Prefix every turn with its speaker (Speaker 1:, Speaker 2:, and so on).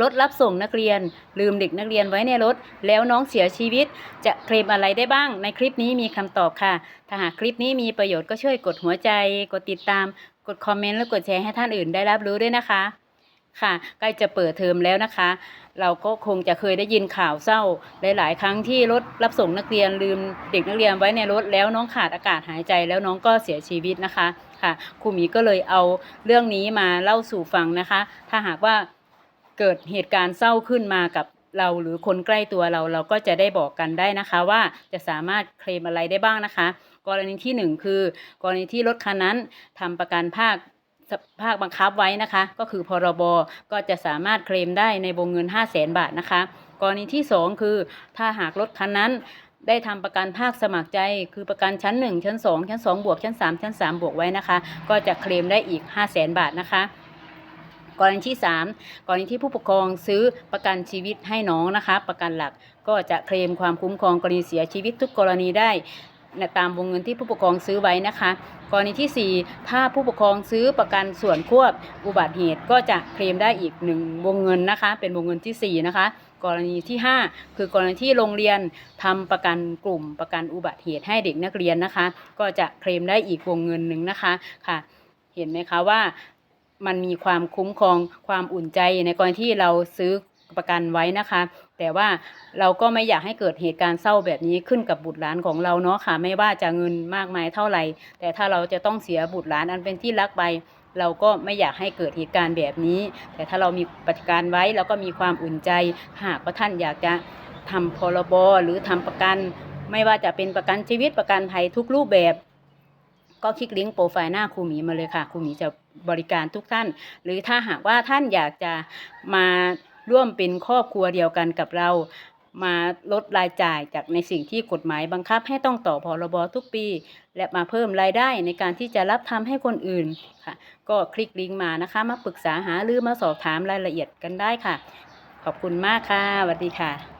Speaker 1: รถรับส่งนักเรียน ลืมเด็กนักเรียนไว้ในรถ แล้วน้องเสียชีวิต จะเคลมอะไรได้บ้าง ในคลิปนี้มีคำตอบค่ะ ถ้าหากคลิปนี้มีประโยชน์ก็ช่วยกดหัวใจ กดติดตาม กดคอมเมนต์และกดแชร์ให้ท่านอื่นได้รับรู้ด้วยนะคะค่ะใกล้จะเปิดเทอมแล้วนะคะ เราก็คงจะเคยได้ยินข่าวเศร้า หลาย ๆ ครั้งที่รถรับส่งนักเรียนลืมเด็กนักเรียนไว้ในรถแล้วน้องขาดอากาศหายใจแล้วน้องก็เสียชีวิตนะคะค่ะครูหมีก็เลยเอาเรื่องนี้มาเล่าสู่ฟังนะคะ ถ้าหากว่า เกิดเหตุการณ์เศร้าขึ้นมากับเราหรือคนใกล้ตัวเราเราก็จะได้บอกกันได้นะคะว่าจะสามารถเคลมอะไรได้บ้างนะคะ กรณีที่หนึ่งคือ กรณีที่รถคันนั้นทำประกันภาคภาคบังคับไว้นะคะ ก็คือพรบก็จะสามารถเคลมได้ในวงเงิน 5 0 0แสนบาทนะคะ กรณีที่ 2 คือ ถ้าหากรถคันนั้นได้ทำประกันภาคสมัครใจ คือประกันชั้น 1 ชั้น 2 ชั้น 2 บวกชั้น 3 ชั้น 3 บวกไว้นะคะ ก็จะเคลมได้อีก 5 0 0แสนบาทนะคะ กรณีที่ 3 กรณีที่ผู้ปกครองซื้อประกันชีวิตให้น้องนะคะ ประกันหลักก็จะเคลมความคุ้มครองกรณีเสียชีวิตทุกกรณีได้ตามวงเงินที่ผู้ปกครองซื้อไว้นะคะ กรณีที่ 4 ถ้าผู้ปกครองซื้อประกันส่วนควบอุบัติเหตุก็จะเคลมได้อีกหนึ่งวงเงินนะคะ เป็นวงเงินที่ 4 นะคะ กรณีที่ 5 คือกรณีที่โรงเรียนทำประกันกลุ่มประกันอุบัติเหตุให้เด็กนักเรียนนะคะ ก็จะเคลมได้อีกวงเงินหนึ่งนะคะค่ะ เห็นไหมคะว่า มันมีความคุ้มครองความอุ่นใจในกรณีที่เราซื้อประกันไว้นะคะ แต่ว่าเราก็ไม่อยากให้เกิดเหตุการณ์เศร้าแบบนี้ขึ้นกับบุตรหลานของเราเนาะค่ะ ไม่ว่าจะเงินมากมายเท่าไหร่ แต่ถ้าเราจะต้องเสียบุตรหลานอันเป็นที่รักไป เราก็ไม่อยากให้เกิดเหตุการณ์แบบนี้ แต่ถ้าเรามีประกันไว้เราก็มีความอุ่นใจ หากว่าท่านอยากจะทำพรบหรือทำประกัน ไม่ว่าจะเป็นประกันชีวิตประกันภัยทุกรูปแบบ ก็คลิกลิงก์โปรไฟล์หน้าครูหมีมาเลยค่ะครูหมีจะ บริการทุกท่าน หรือถ้าหากว่าท่านอยากจะมาร่วมเป็นครอบครัวเดียวกันกับเรามาลดรายจ่ายจากในสิ่งที่กฎหมายบังคับให้ต้องต่อพรบทุกปี และมาเพิ่มรายได้ในการที่จะรับทำให้คนอื่นค่ะ ก็คลิกลิงก์มานะคะ มาปรึกษาหาหรือมาสอบถามรายละเอียดกันได้ค่ะ ขอบคุณมากค่ะสวัสดีค่ะ